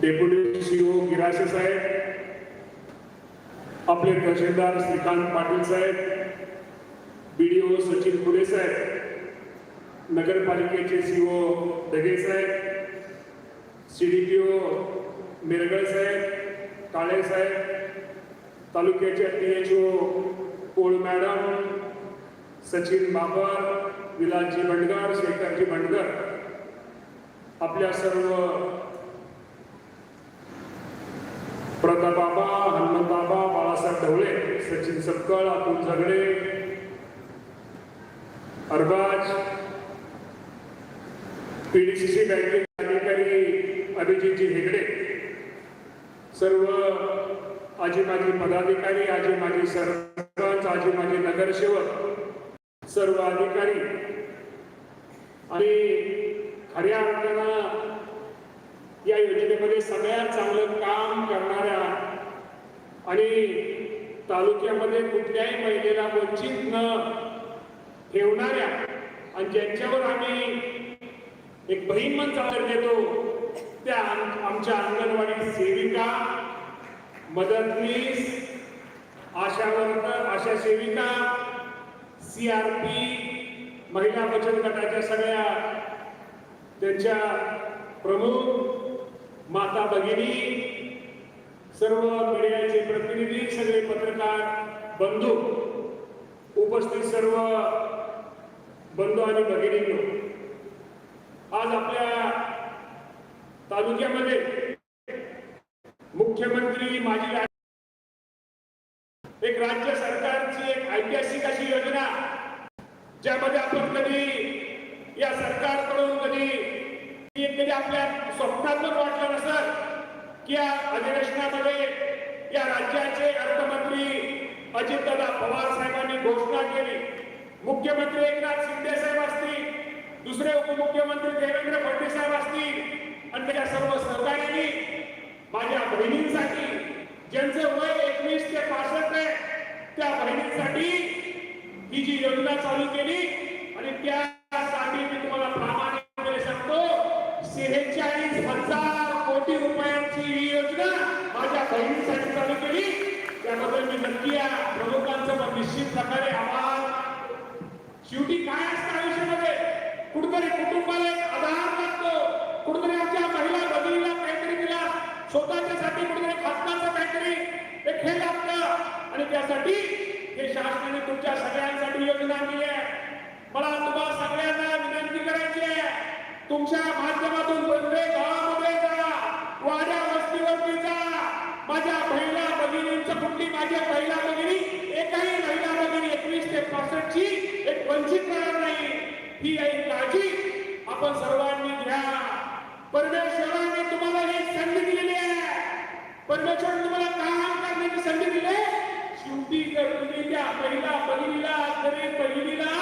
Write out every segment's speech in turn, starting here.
Deputy CO Girashe साहेब आपले तहसीलदार श्रीकांत पाटील साहेब बीडीओ सचिन फुले साहेब नगरपालिकेचे सीओ दगे साहेब सीडीपीओ पी ओ मिरगळ साहेब काळे साहेब तालुक्याचे T H O Kol madam Sachin Babar Vilasji Bandgar Shekharji Bhandgar. आपल्या सर्व प्रतापबाबा हनुमंतबाबा बाळासाहेब ढवळे सचिन सपकाळ अतुल झगडे अरबाज पीडीसीसी बँकेचे अधिकारी अभिजितजी हेगडे सर्व आजी माजी पदाधिकारी आजी माजी सरपंच आजी माजी नगरसेवक सर्व अधिकारी आणि खऱ्या अर्थानं या योजनेमध्ये सगळ्यात चांगलं काम करणाऱ्या आणि तालुक्यामध्ये कुठल्याही महिलेला वंचित न ठेवणाऱ्या आणि ज्यांच्यावर आम्ही एक बहिणमन चालत देतो त्या आम- आमच्या अंगणवाडी सेविका मदतनीस आशा वर्कर आशा सेविका सी आर पी महिला बचत गटाच्या सगळ्या त्यांच्या प्रमुख माता भगिनी सर्व मीडियाचे प्रतिनिधी सगळे पत्रकार बंधू उपस्थित सर्व बंधू आणि भगिनींनो आज आपल्या तालुक्यामध्ये मुख्यमंत्री माजी एक राज्य सरकारची एक ऐतिहासिक अशी योजना ज्यामध्ये आपण कधी या सरकारकडून कधी कधी आपल्या स्वप्नात पण वाटलं नसत की या अधिवेशनामध्ये या राज्याचे अर्थमंत्री अजितदादा पवार साहेबांनी घोषणा केली. मुख्यमंत्री एकनाथ शिंदे साहेब असतील दुसरे उपमुख्यमंत्री देवेंद्र फडणवीस साहेब असतील आणि त्या सर्व सहकार्यांनी माझ्या बहिणींसाठी ज्यांचं वय एकवीस ते पासष्ट आहे त्या बहिणींसाठी ही जी योजना चालू केली आणि त्या निश्चित प्रकारे आभार शेवटी काय असतं आयुष्यामध्ये? कुठतरी कुटुंबाला एक आधार लागतो. कुठतरी आमच्या महिला भगिनीला काहीतरी तिला स्वतःच्यासाठी कुठतरी खासदारचं काहीतरी एक हे लागतं आणि त्यासाठी हे शासनाने तुमच्या सगळ्यांसाठी योजना आणली आहे मला तुम्हाला सगळ्यांना विनंती करायची आहे. तुमच्या माध्यमातून प्रत्येक गावामध्ये जा. वाड्या वस्तीवरती जा. माझ्या महिला भगिनींचं कुठली माझ्या महिला भगिनी एकाही महिला भगिनी एकवीस ते पासष्ट ची एक वंचित राहणार नाही. ही आई काळजी आपण सर्वांनी घ्या. परमेश्वराने तुम्हाला ही संधी दिलेली आहे. परमेश्वराने तुम्हाला काम करण्याची संधी दिली शेवटी जर तुम्ही त्या महिला भगिनीला गरीब बहिणीला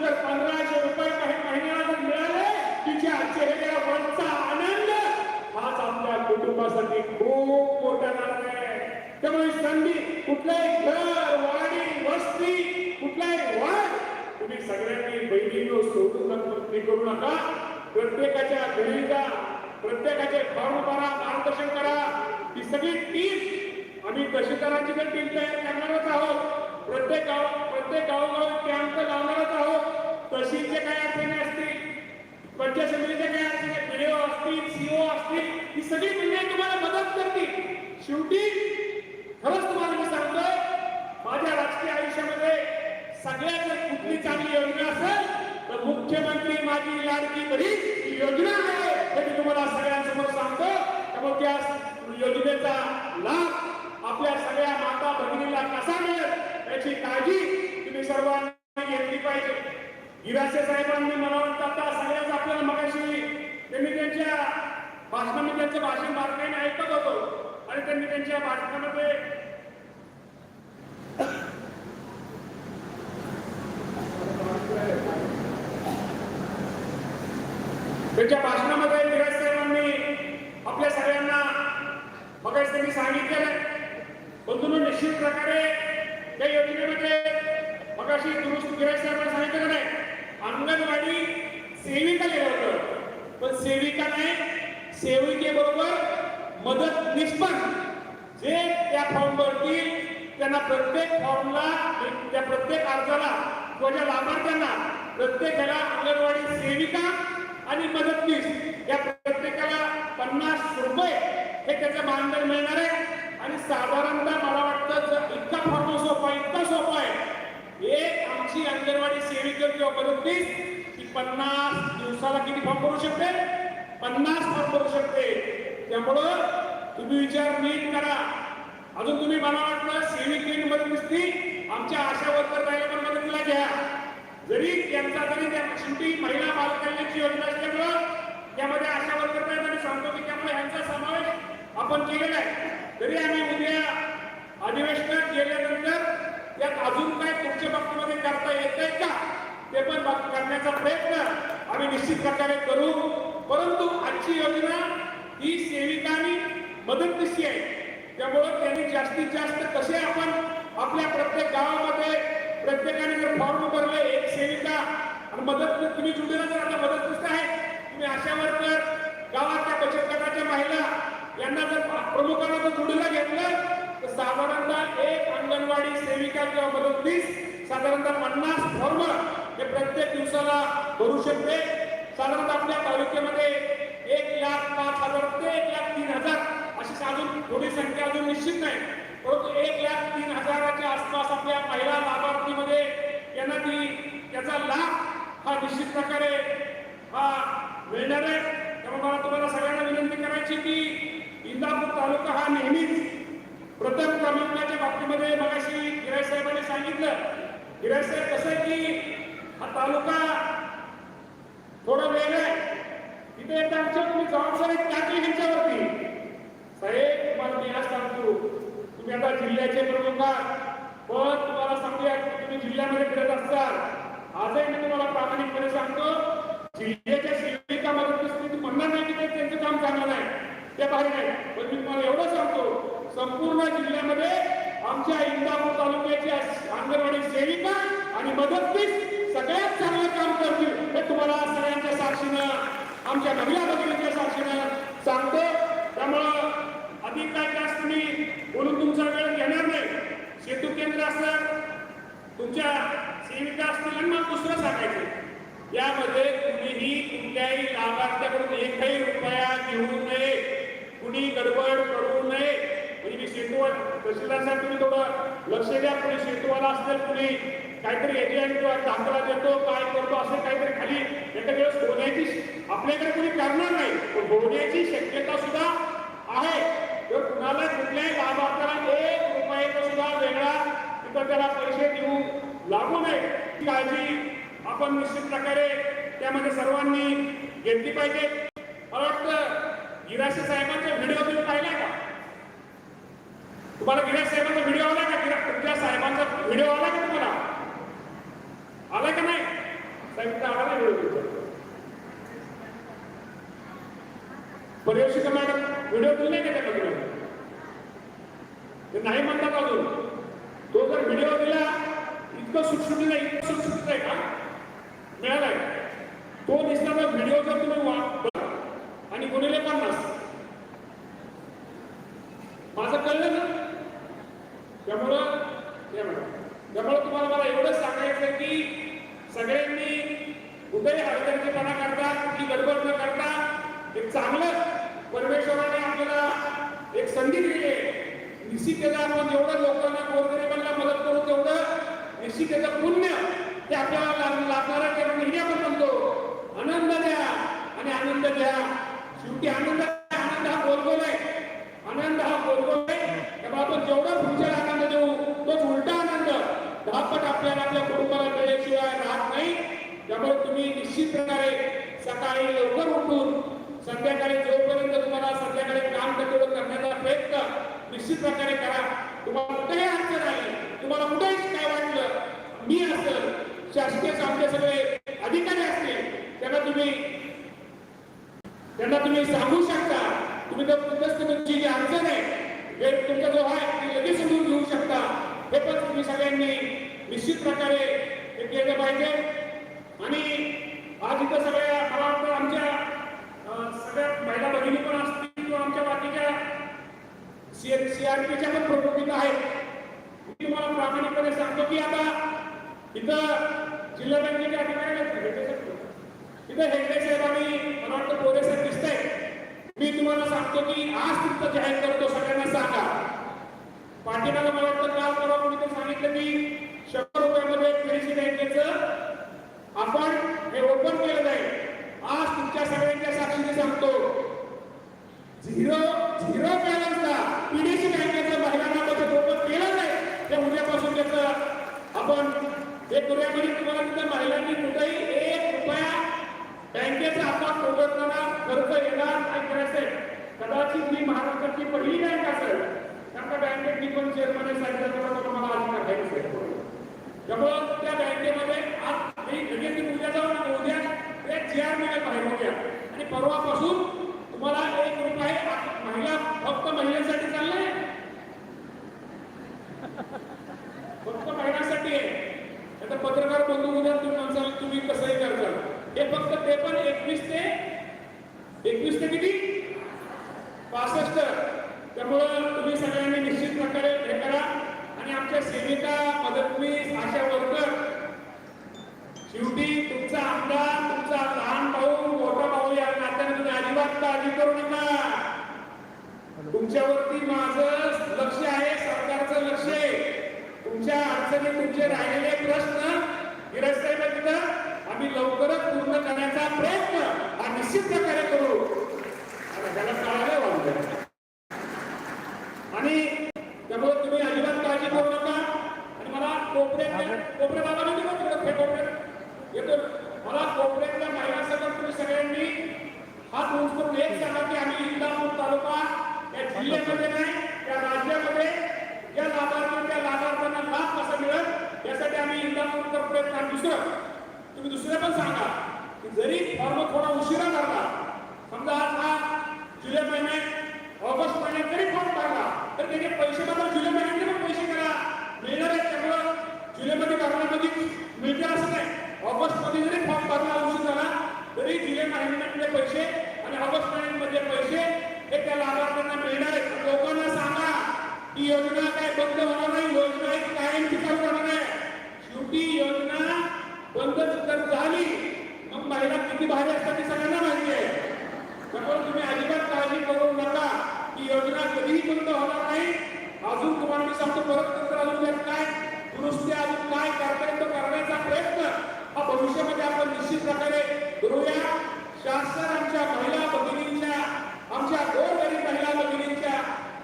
जर पंधराशे रुपये काही महिन्याला जर मिळाले तिच्या चेहऱ्यावरचा आनंद हाच आपल्या कुटुंबासाठी खूप मोठा नाद आहे त्यामुळे संधी कुठलाही घर वाडी वस्ती कुठलाही वाढ तुम्ही सगळ्यांनी बहिणींनो सोडू नका हे करू नका. प्रत्येकाच्या घरी जा प्रत्येकाचे फॉर्म करा मार्गदर्शन करा. ही सगळी टीम आम्ही तहसीलदारांची पण टीम तयार करणारच आहोत. प्रत्येक गाव प्रत्येक गावोगावी कॅम्प लावणारच आहोत. तहसीलचे काय अडचणी असतील पंचायत समितीचे काय अडचणी पीडीओ असतील सीओ असतील ही सगळी मंडळी तुम्हाला मदत करतील. शेवटी खरंच तुम्हाला मी सांगतोय माझ्या राजकीय आयुष्यामध्ये सगळ्यात कुठली चांगली योजना असेल तर मुख्यमंत्री माझी लाडकी बहीण ही योजना आहे. हे मी तुम्हाला सगळ्यांसमोर सांगतो. त्यामुळे त्या योजनेचा लाभ आपल्या सगळ्या माता भगिनीला कसा मिळेल याची काळजी तुम्ही सर्वांनी घेतली पाहिजे. गिरासे साहेबांनी मला वाटतं आता सगळ्याच आपल्याला मगाशी त्यांनी त्यांच्या भाषणामध्ये त्यांचं भाषण बारकाईने ऐकत होतो आणि त्यांनी त्यांच्या भाषणामध्ये त्यांच्या भाषणामध्ये मिराज साहेबांनी आपल्या सगळ्यांना मगाशी त्यांनी सांगितलेलं बंधूंनो निश्चित प्रकारे त्या योजनेमध्ये मगाशी दुरुस्त मिराज साहेबांना सांगितलं नाही. अंगणवाडी सेविका लिहिलं होतं. पण सेविका नाही सेविकेबरोबर मदत निष्पन्न. जे त्या फॉर्मवरती त्यांना प्रत्येक फॉर्मला त्या प्रत्येक अर्जाला किंवा ज्या लाभार्थ्यांना प्रत्येकाला अंगणवाडी सेविका आणि मदतनीस या प्रत्येकाला पन्नास रुपये हे त्याचं मानधन मिळणार आहे. आणि साधारणतः मला वाटतं जर इतका फॉर्म सोपा इतका सोपा आहे. एक आमची अंगणवाडी सेविका किंवा मदतनीस ती पन्नास दिवसाला किती फॉर्म भरू शकते? पन्नास फॉर्म भरू शकते. त्यामुळं तुम्ही विचार नीट करा. अजून तुम्ही मला वाटलं सेविकेन मदत नसती आमच्या आशा वर्कर राहिल्या पण मदतीला घ्या. जरी त्यांचा जरी त्या शेवटी महिला बालकल्याणची योजना असल्यामुळं त्यामध्ये आशा वर्कर नाही आणि सांगतो की त्यामुळे यांचा समावेश आपण केलेला आहे. तरी आम्ही उद्या अधिवेशनात गेल्यानंतर यात अजून काय तुमच्या बाबतीमध्ये करता येत आहे का ते पण बाब- करण्याचा प्रयत्न आम्ही निश्चित प्रकारे करू. परंतु आजची योजना ही सेविका आणि कशी आहे. त्यामुळं त्यांनी जास्तीत जास्त कसे आपण आपल्या प्रत्येक गावामध्ये प्रत्येकाने जर फॉर्म भरले एक सेविका आणि मदत तुम्ही जुडीला जर आता मदत मदतनीस आहे तुम्ही आशा वर्कर गावाच्या बचत गटाच्या महिला यांना जर प्रमुखांना जर जुडीला घेतलं तर साधारणतः एक अंगणवाडी सेविका किंवा मदतनीस साधारणतः पन्नास फॉर्म हे प्रत्येक दिवसाला भरू शकते. साधारणतः आपल्या तालुक्यामध्ये एक लाख पाच हजार ते एक लाख तीन हजार अशी अजून थोडी संख्या अजून निश्चित नाही. परंतु एक लाख तीन हजाराच्या आसपास आपल्या पहिल्या लाभार्थीमध्ये यांना ती त्याचा लाभ हा निश्चित प्रकारे हा मिळणार आहे. त्यामुळे मला तुम्हाला सगळ्यांना विनंती करायची की इंदापूर तालुका हा नेहमीच प्रथम क्रमांकाच्या बाबतीमध्ये मगाशी गिराय साहेबांनी सांगितलं. गिराय साहेब कसं आहे की हा तालुका थोडा वेगळा आहे. तिथे एकदा आमच्या तुम्ही जबाबदारी टाकली ह्यांच्यावरती. साहेब तुम्हाला मी आज सांगतो. तुम्ही आता जिल्ह्याचे प्रमुख आहात. पण तुम्हाला सांगूया की तुम्ही जिल्ह्यामध्ये फिरत असाल. आजही मी तुम्हाला प्रामाणिकपणे सांगतो जिल्ह्याच्या सेविका मदत तुम्ही म्हणणार नाही की त्यांचं काम चांगलं नाही. ते बाहेर नाही पण मी तुम्हाला एवढं सांगतो संपूर्ण जिल्ह्यामध्ये आमच्या इंदापूर तालुक्याची अंगणवाडी सेविका आणि मदतनीस सगळ्यात चांगलं काम करतील हे तुम्हाला सगळ्यांच्या साक्षीनं आमच्या महिला भगिनीच्या साक्षीनं सांगतो त्यामुळं अधिक काय जास्त मी बोलून तुमचा वेळ घेणार नाही सेतू केंद्र असलं तुमच्या सेविका असतील आणि मग दुसरं सांगायचं यामध्ये कुणीही कुठल्याही लाभार्थ्याकडून एकही रुपया घेऊ नये कुणी गडबड करू नये म्हणजे मी सेतूवर तहसीलदार साहेब तुम्ही थोडं लक्ष द्या कोणी सेतूवाला असेल कोणी काहीतरी एजंट किंवा दाखला देतो काय करतो असं काहीतरी खाली एखाद्या वेळेस होण्याची आपल्याकडे कुणी करणार नाही. पण होण्याची शक्यता सुद्धा आहे. जर कुणाला कुठल्याही लाभार्थ्याला एक रुपयाचा सुद्धा वेगळा तिथं त्याला पैसे देऊ लागू नये ही काळजी आपण निश्चित प्रकारे त्यामध्ये सर्वांनी घेतली पाहिजे. मला वाटतं गिराशे साहेबांचा व्हिडिओ तुम्ही पाहिला का? तुम्हाला गिराश साहेबांचा व्हिडिओ आला का? गिरा तुमच्या साहेबांचा व्हिडिओ आला का तुम्हाला? आला का नाही? साहेब आला नाही व्हिडिओ तुमचा पर्यवेक्षिका मॅडम व्हिडिओ दिले का त्या व्हिडिओ ते नाही म्हणतात अजून. तो जर व्हिडिओ दिला इतकं सुटसुटीत आहे इतकं सुटसुटीत आहे का? मिळालाय. तो दिसताना व्हिडिओ जर तुम्ही वा- आणि गुणिले पन्नास माझं कळलं ना त्यामुळं या मॅडम त्यामुळे तुम्हाला मला एवढंच सांगायचं की सगळ्यांनी कुठेही हलगर्जीपणा करता कुठली गडबड न करता चांगलं परमेश्वराने आपल्याला एक संधी दिली आहे. निश्चित आपण जेवढं लोकांना गोरगरिबांना मदत करू तेवढं निश्चितेचं त्याचं पुण्य ते आपल्याला लागणारा लाभणार आहे आपण म्हणतो आनंद द्या आणि आनंद द्या शेवटी आनंद आनंद हा गोलगोल आहे. आनंद हा बोलगोल आहे. त्यामुळे आपण जेवढा पुढच्या आनंद देऊ तोच उलटा आनंद दहापट आपल्याला आपल्या कुटुंबाला मिळल्याशिवाय राहत नाही. त्यामुळे तुम्ही निश्चित प्रकारे सकाळी लवकर उठून संध्याकाळी जोपर्यंत तुम्हाला संध्याकाळी काम करतो करण्याचा प्रयत्न निश्चित प्रकारे करा तुम्हाला कुठेही अडचण आली तुम्हाला कुठेही काय वाटलं मी असेल शासकीय आमचे सगळे अधिकारी असतील त्यांना तुम्ही त्यांना तुम्ही सांगू शकता. तुम्ही जर तुमच्याच तुमची जी अडचण आहे हे तुमचा जो आहे ते लगेच समजून घेऊ शकता. हे पण तुम्ही सगळ्यांनी निश्चित प्रकारे केलं पाहिजे. आणि आज इथं सगळ्या मला वाटतं आमच्या आपल्या महिला भगिनी पण असतील किंवा आमच्या बाकीच्या सी एन सी आर पीच्या पण प्रमुखित आहेत. मी तुम्हाला प्रामाणिकपणे सांगतो की आता इथं जिल्हा बँकेच्या अधिकाऱ्याला इथं हेगडे साहेब आणि मला वाटतं पोरे साहेब दिसतंय मी तुम्हाला सांगतो की आज तुमचं जाहीर करतो सगळ्यांना सांगा. पाटीलाला मला वाटतं काल परवा कोणीतरी सांगितलं की कदाचित मी महाराष्ट्राची पहिली बँक असेल त्यांना बँकेत मी पण चेअरमन सांगितलं सांगितलं मला अधिकार आहे साहेब. त्यामुळं त्या बँकेमध्ये आज मी लगेच उद्या जाऊन उद्या एक जी आर मिळेल बाहेर आणि परवापासून तुम्हाला एक रुपये आ- महिला फक्त महिलांसाठी चाललंय फक्त महिलांसाठी आहे आता पत्रकार बंधू उद्या तुम्ही म्हणसाल तुम्ही कसंही करता हे फक्त ते पण एकवीस ते एकवीस ते किती पासष्ट त्यामुळं तुम्ही सगळ्यांनी निश्चित प्रकारे हे करा आणि आमच्या सेविका मदतनीस आशा वर्कर शेवटी तुमचा आमदार तुमचा लहान भाऊ मोठा भाऊ या नात्याने तुम्ही अजिबात काळजी करू नका. तुमच्यावरती माझं लक्ष आहे सरकारचं लक्ष आहे. तुमच्या अडचणी तुमचे राहिलेले प्रश्न गिरस्ताई तिथं. आम्ही लवकरच पूर्ण करण्याचा प्रयत्न हा निश्चित प्रकारे करू. त्याला कळालं वाटतं आणि त्यामुळे तुम्ही अजिबात काळजी करू नका आणि मला कोपऱ्यातल्या कोपऱ्या बाबा नाही का तिकडं हे कोपऱ्यात येतो मला कोपऱ्यातल्या महिलांसकट तुम्ही सगळ्यांनी हात उंच करून एक सांगा की आम्ही इंदापूर तालुका या जिल्ह्यामध्ये नाही या राज्यामध्ये या लाभार्थी त्या लाभार्थ्यांना लाभ कसा मिळत यासाठी आम्ही इंदापूर करतोय आणि दुसरं तुम्ही दुसरं पण सांगा की जरी फॉर्म थोडा उशिरा भरला समजा आज हा जुलै महिन्यात ऑगस्ट महिन्यात जरी फॉर्म भरला तर त्याचे पैसे मात्र जुलै महिन्यातले पण पैसे करा. मिळणार आहेत त्यामुळं जुलैमध्ये करण्यामध्ये मिळते असं नाही. वापसमध्ये जरी फॉर्म भरला उशीर झाला तरी जुलै महिन्यातले पैसे आणि ऑगस्ट महिन्यामध्ये पैसे हे त्या लाभार्थ्यांना मिळणार आहेत लोकांना सांगा ही योजना काय बंद होणार नाही योजना ही कायमची चालू राहणार आहे शेवटी योजना बंद जर झाली मग महिला किती भारी असतात ते सगळ्यांना माहिती आहे त्यामुळे तुम्ही अजिबात काळजी करू नका ही योजना कधीही बंद होणार नाही अजून तुम्हाला मी सांगतो परत नंतर अजून त्यात काय दुरुस्ती अजून काय करता येतो करण्याचा प्रयत्न हा भविष्यामध्ये आपण निश्चित प्रकारे करूया शासन आमच्या महिला भगिनींच्या आमच्या गोरगरीब महिला भगिनींच्या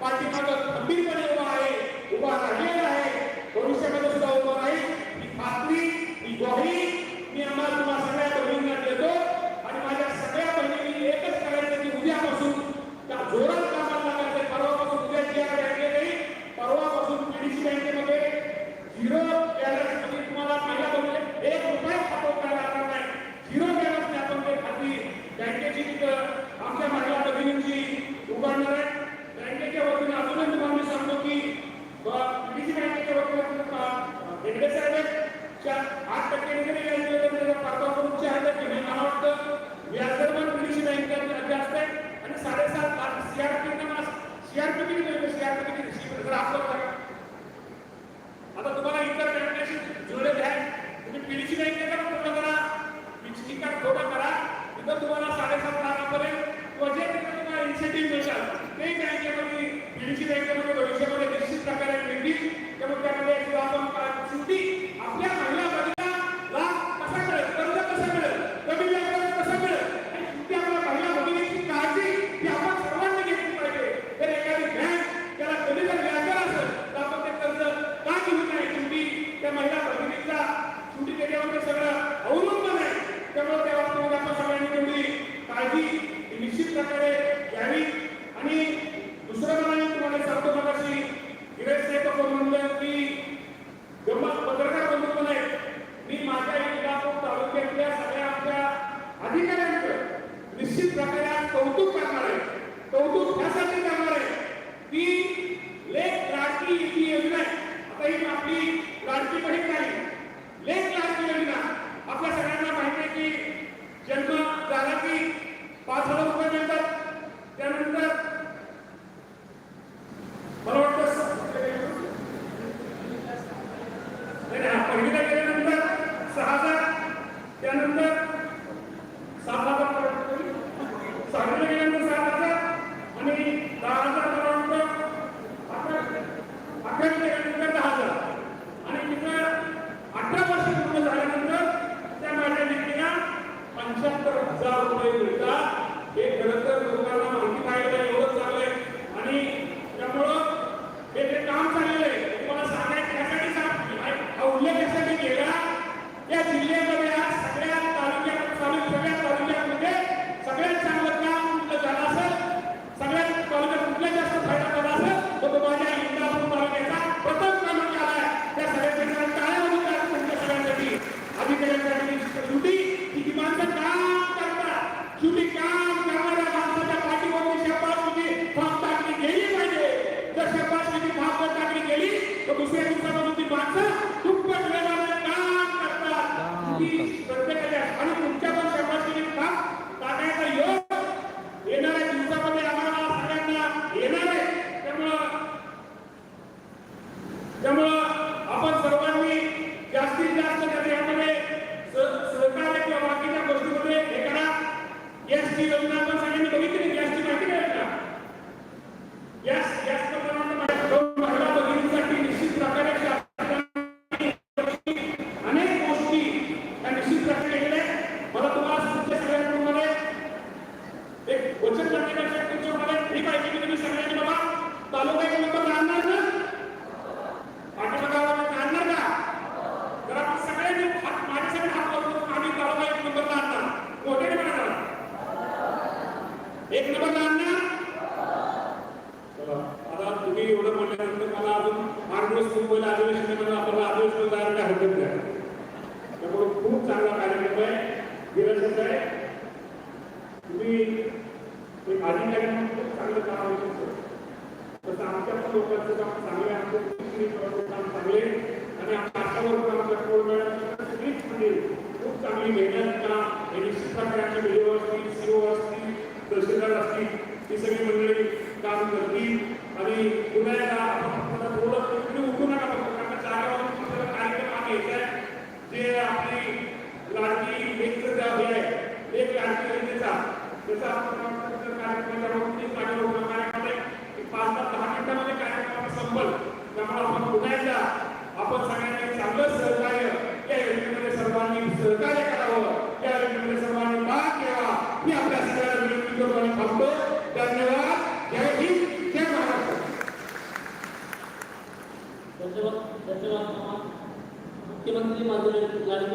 पाठीमागं खंबीरपणे उभा आहे उभा राहिलेला आहे भविष्यामध्ये सुद्धा उभा राहील ही खात्री ही ग्वाही मी आम्हाला तुम्हा सगळ्या बहिणींना देतो आणि माझ्या सगळ्या बहिणींनी एकच करायचं की उद्यापासून त्या जोरात कामाला लागायचं परवापासून उद्या जी आर बँकेत येईल परवापासून पीडीसी बँकेमध्ये झिरो बॅलन्समध्ये तुम्हाला पहिला बघितलं एक रुपया खातो करायला लागणार नाही झिरो बॅलन्स आपण ते खाती बँकेची तिथं आमच्या महिला भगिनींची उभारणार आहे बँकेच्या वतीने अजूनही तुम्हाला मी सांगतो की पीडीसी बँकेच्या वतीने हेगडे साहेब आठ टक्के करून चार टक्के मला वाटतं पण पीडीसी बँकेत जास्त आहे आणि साडेसात लाख सीआरपी सीआरपी किती सीआरपी किती आता तुम्हाला इतर बँकेशी जुळले द्या तुम्ही पीडीसी बँकेचा पूर्ण करा. पिचकी कार्ड करा. तुम्हाला साडेसात लाखापर्यंत किंवा जे तुम्हाला इन्सेंटिव्ह मिळतात. ते बँकेमध्ये पीडीसी बँकेमध्ये भविष्यामध्ये निश्चित प्रकारे मिळतील. त्यामुळे त्यामध्ये सुद्धा आपण का- गॅसची योजना आपण सगळ्यांनी बघितली गॅसची माहिती काय का गॅस गॅस प्रकरणात माझ्या दोन महिला भगिनींसाठी निश्चित प्रकारे शासनाने अनेक गोष्टी त्या निश्चित प्रकारे केलेल्या आहेत. मला तुम्हाला तुमच्या सगळ्यांमध्ये एक वचन करण्यापेक्षा तुमच्यामध्ये ही पाहिजे की तुम्ही सगळ्यांनी बाबा तालुका एक नंबर आणणार ना पाठीमागावर आणणार का तर आपण सगळ्यांनी हात माझ्यासाठी हात वरतो आम्ही तालुका एक नंबर आणणार मोठ्याने म्हणा एक नंबर आणणार चला आता तुम्ही एवढं म्हटल्यानंतर मला अजून आठ दिवस मुंबईला